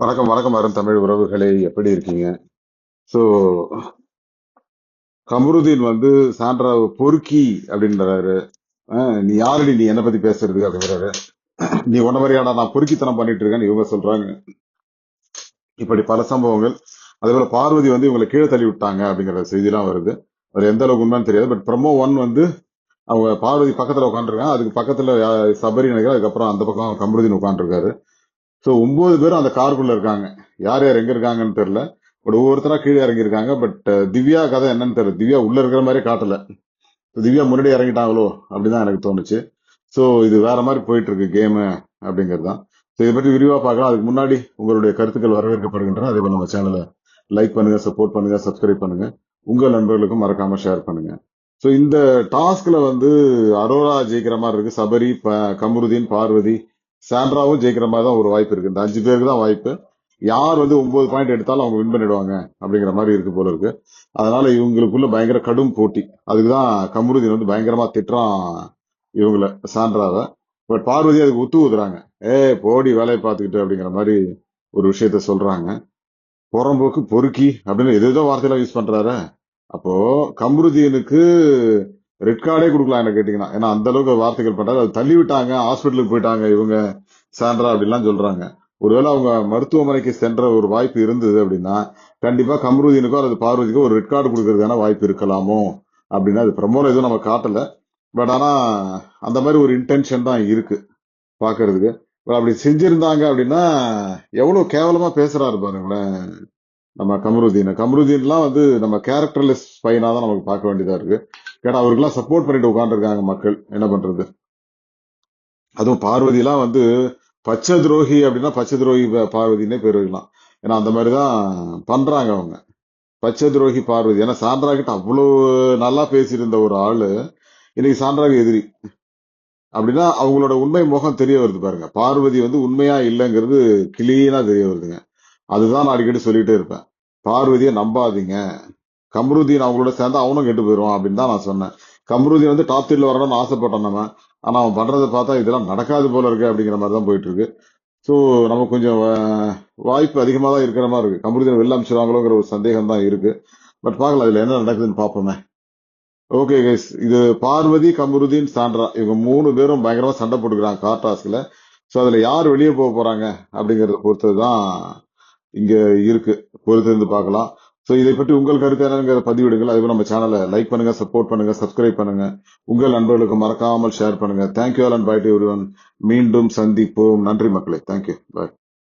வணக்கம் வணக்கம் அருண் தமிழ் உறவுகளே எப்படி இருக்கீங்க? ஸோ கமருதீன் வந்து சாண்ட்ராவை பொறுக்கி அப்படின்றாரு. நீ யாருடி நீ என்னை பத்தி பேசுறதுக்கு அப்படிங்கிறாரு நீ உன்ன மாதிரியாடா நான் பொறுக்கித்தனம் பண்ணிட்டு இருக்கேன்னு இவங்க சொல்றாங்க. இப்படி பல சம்பவங்கள். அதே போல பார்வதி வந்து இவங்களை கீழே தள்ளி விட்டாங்க அப்படிங்கிற செய்திலாம் வருது. அது எந்த அளவுக்கு உண்மைன்னு தெரியாது. பட் ப்ரமோ ஒன் வந்து அவங்க பார்வதி பக்கத்துல உட்காந்துருக்காங்க அதுக்கு பக்கத்துல சபரி நினைக்கிறேன் அதுக்கப்புறம் அந்த பக்கம் கமருதீன் உட்காந்துருக்காரு ஸோ ஒன்பது பேரும் அந்த காருக்குள்ள இருக்காங்க. யார் யார் எங்க இருக்காங்கன்னு தெரியல. பட் ஒவ்வொருத்தரா கீழே இறங்கியிருக்காங்க. பட் திவ்யா கதை என்னன்னு தெரியல. திவ்யா உள்ள இருக்கிற மாதிரி காட்டல. திவ்யா முன்னாடி இறங்கிட்டாங்களோ? அப்படிதான் எனக்கு தோணுச்சு. ஸோ இது வேற மாதிரி போயிட்டு இருக்கு கேமு அப்படிங்கிறது தான். ஸோ இதை பற்றி விரிவா பார்க்கலாம். அதுக்கு முன்னாடி உங்களுடைய கருத்துக்கள் வரவேற்கப்படுகின்றன. அதே போல நம்ம சேனலை லைக் பண்ணுங்க சப்போர்ட் பண்ணுங்க சப்ஸ்கிரைப் பண்ணுங்க. உங்க நண்பர்களுக்கும் மறக்காம ஷேர் பண்ணுங்க. ஸோ இந்த டாஸ்க்ல வந்து அரோரா ஜெயிக்கிற மாதிரி இருக்கு. சபரி ப- கமருதீன் பார்வதி சாண்ட்ராவும் ஜெயிக்கிற மாதிரி தான் ஒரு வாய்ப்பு இருக்கு. இந்த அஞ்சு பேருக்கு தான் வாய்ப்பு. யார் வந்து ஒன்பது பாயிண்ட் எடுத்தாலும் அவங்க வின் பண்ணிடுவாங்க அப்படிங்கிற மாதிரி இருக்கு போல இருக்கு. அதனால இவங்களுக்குள்ள பயங்கர கடும் போட்டி. அதுக்குதான் கமருதீன் வந்து பயங்கரமா திட்டுறான் இவங்கள சாண்ட்ராவை பட் பார்வதி அதுக்கு ஒத்து ஊதுறாங்க. ஏ போடி வேலையை பார்த்துக்கிட்டு அப்படிங்கிற மாதிரி ஒரு விஷயத்த சொல்றாங்க. புறம்போக்கு பொறுக்கி அப்படின்னு எது வார்த்தையெல்லாம் யூஸ் பண்றாரு. அப்போ கமருதீனுக்கு ரெட் கார்டே கொடுக்கலாம் என்ன கேட்டீங்கன்னா. ஏன்னா அந்த அளவுக்கு வார்த்தைகள் பண்றாரு அது தள்ளி விட்டாங்க ஹாஸ்பிட்டலுக்கு போயிட்டாங்க இவங்க சாண்ட்ரா அப்படிலாம் சொல்றாங்க. ஒருவேளை அவங்க மருத்துவமனைக்கு சென்ற ஒரு வாய்ப்பு இருந்தது அப்படின்னா கண்டிப்பா கமருதீனுக்கோ அல்லது பார்வதிக்கோ ஒரு ரெட் கார்டு கொடுக்கறதுக்கான வாய்ப்பு இருக்கலாமோ அப்படின்னா அது பிரமோல எதுவும் நம்ம காட்டல. பட் ஆனா அந்த மாதிரி ஒரு இன்டென்ஷன் தான் இருக்கு பாக்குறதுக்கு அப்படி செஞ்சிருந்தாங்க அப்படின்னா எவ்வளவு கேவலமா பேசுறாரு பாருங்களேன் நம்ம கமருதீன். கமருதீன்லாம் வந்து நம்ம கேரக்டர்லெஸ் பையனா தான் நமக்கு பார்க்க வேண்டியதா இருக்கு. ஏன்னா அவருக்கெல்லாம் சப்போர்ட் பண்ணிட்டு உட்காந்துருக்காங்க மக்கள். என்ன பண்றது? அதுவும் பார்வதிலாம் வந்து பச்சை துரோகி அப்படின்னா பச்சை துரோகி பார்வதினே பேர் வைக்கலாம். ஏன்னா அந்த மாதிரிதான் பண்றாங்க அவங்க. பச்சை துரோகி பார்வதி. ஏன்னா சாண்ட்ரா கிட்ட அவ்வளவு நல்லா பேசியிருந்த ஒரு ஆளு இன்னைக்கு சாண்ட்ராக்கு எதிரி. அப்படின்னா அவங்களோட உண்மை முகம் தெரிய வருது பாருங்க. பார்வதி வந்து உண்மையா இல்லைங்கிறது கிளீனா தெரிய வருதுங்க. அதுதான் நான் அடிக்கடி சொல்லிட்டே இருப்பேன். பார்வதியை நம்பாதீங்க. கம்ருதீன் அவங்களோட சேர்ந்து அவனும் கெட்டு போயிடுவான் அப்படின்னு தான் நான் சொன்னேன். கம்ருதீன் வந்து டாப் த்ரீல வரணும்னு ஆசைப்பட்டான் நம்ம. ஆனா அவன் பண்றதை பார்த்தா இதெல்லாம் நடக்காது போல இருக்கு அப்படிங்கிற மாதிரி தான் போயிட்டு இருக்கு. ஸோ நமக்கு கொஞ்சம் வாய்ப்பு அதிகமாக தான் இருக்கிற மாதிரி இருக்கு. கம்ருதீன் வெளில அமைச்சிருவாங்களோங்கிற ஒரு சந்தேகம் தான் இருக்கு. பட் பார்க்கலாம் இதுல என்ன நடக்குதுன்னு பார்ப்போமே. ஓகே கைஸ் இது பார்வதி கமருதீன் சாண்ட்ரா. இவங்க மூணு பேரும் பயங்கரமா சண்டை போட்டுக்கிறாங்க கார் டாஸ்க்ல ஸோ அதுல யார் வெளியே போக போறாங்க அப்படிங்கறத பொறுத்தது தான் இங்க இருக்கு. பொறுத்திருந்து பார்க்கலாம். ஸோ இதை பற்றி உங்கள் கருத்து என்னங்கிற பதிவிடுங்கள். அதுவும் நம்ம சேனலை லைக் பண்ணுங்க சப்போர்ட் பண்ணுங்க சப்ஸ்கிரைப் பண்ணுங்க. உங்கள் நண்பர்களுக்கு மறக்காமல் ஷேர் பண்ணுங்க. Thank you all and bye to every மீண்டும் சந்திப்போம். நன்றி மக்களே. Thank you bye